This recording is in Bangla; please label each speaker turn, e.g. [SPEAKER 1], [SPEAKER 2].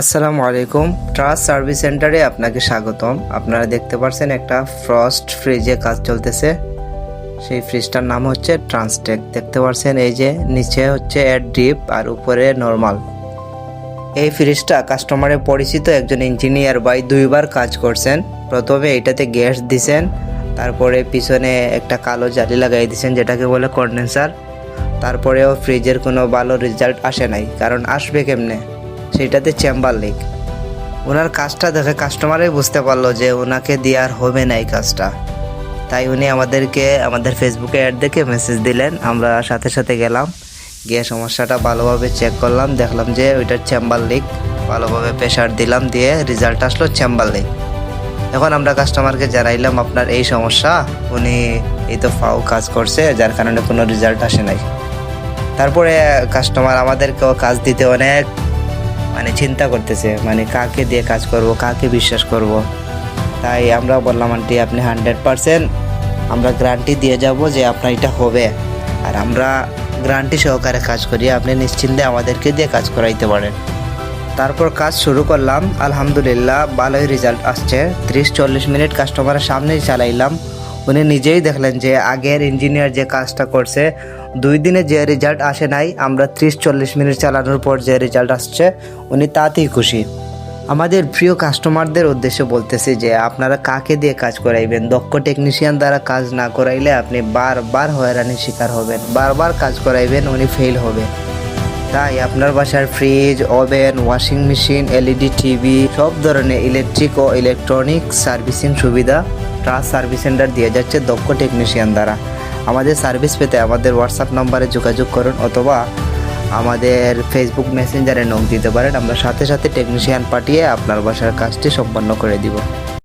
[SPEAKER 1] আসসালামু আলাইকুম। ট্রাস্ট সার্ভিস সেন্টারে আপনাকে স্বাগতম। আপনারা দেখতে পাচ্ছেন একটা ফ্রস্ট ফ্রিজে কাজ চলতেছে। সেই ফ্রিজটার নাম হচ্ছে ট্রান্সটেক দেখতে পাচ্ছেন এই যে নিচে হচ্ছে এর ডিপ আর উপরে নর্মাল এই ফ্রিজটা কাস্টমারের পরিচিত একজন ইঞ্জিনিয়ার বাই দুইবার কাজ করছেন। প্রথমে এটাতে গ্যাস দিছেন, তারপরে পিছনে একটা কালো জালি লাগাই দিছেন, যেটাকে বলে কন্ডেন্সার তারপরেও ফ্রিজের কোনো ভালো রেজাল্ট আসে নাই, কারণ আসবে কেমনে? সেটাতে চেম্বার লিক। ওনার কাজটা দেখে কাস্টমারই বুঝতে পারল যে ওনাকে দিয়ে আর হবে না এই কাজটা। তাই উনি আমাদেরকে, আমাদের ফেসবুকে অ্যাড দেখে মেসেজ দিলেন। আমরা সাথে সাথে গেলাম। গিয়ে সমস্যাটা ভালোভাবে চেক করলাম। দেখলাম যে ওইটার চেম্বার লিক। ভালোভাবে প্রেশার দিলাম দিয়ে রেজাল্ট আসলো চেম্বার লিক। এখন আমরা কাস্টমারকে জানাইলাম, আপনার এই সমস্যা? উনি, এই তো ফাও কাজ করছে, যার কারণে কোনো রেজাল্ট আসে নাই। তারপরে কাস্টমার আমাদেরকেও কাজ দিতে অনেক মানে চিন্তা করতেছে মানে কাকে দিয়ে কাজ করব, কাকে বিশ্বাস করব। তাই আমরা বললাম, আন্টি, আপনি হান্ড্রেড পারসেন্ট আমরা গ্যারান্টি দিয়ে যাব যে আপনার এটা হবে। আর আমরা গ্যারান্টি সহকারে কাজ করি, আপনি নিশ্চিন্তে আমাদেরকে দিয়ে কাজ করাইতে পারেন। তারপর কাজ শুরু করলাম, আলহামদুলিল্লাহ, ভালোই রেজাল্ট আসছে। ত্রিশ চল্লিশ মিনিট কাস্টমারের সামনেই চালাইলাম। উনি নিজেই দেখলেন যে আগের ইঞ্জিনিয়ার যে কাজটা করছে, দুই দিনে যে রেজাল্ট আসে নাই, আমরা ত্রিশ চল্লিশ মিনিট চালানোর পর যে রেজাল্ট আসছে, উনি তাতেই খুশি। আমাদের প্রিয় কাস্টমারদের উদ্দেশ্যে বলতেছি যে আপনারা কাকে দিয়ে কাজ করাইবেন? দক্ষ টেকনিশিয়ান দ্বারা কাজ না করাইলে আপনি বারবার হয়রানির শিকার হবেন, বারবার কাজ করাইবেন, উনি ফেল হবে তাই আপনার বাসার fridge oven washing machine LED TV সব ধরনের ইলেকট্রিক ও ইলেকট্রনিক সার্ভিসিং সুবিধা ট্রাস্ট সার্ভিস সেন্টার দিয়ে যাচ্ছে দক্ষ টেকনিশিয়ান দ্বারা। আমাদের সার্ভিস পেতে আমাদের হোয়াটসঅ্যাপ নম্বরে যোগাযোগ করুন অথবা আমাদের ফেসবুক মেসেঞ্জারে নখ দিতে পারেন। আমরা সাথে সাথে টেকনিশিয়ান পাঠিয়ে আপনার বাসার কাজটি সম্পন্ন করে দিব।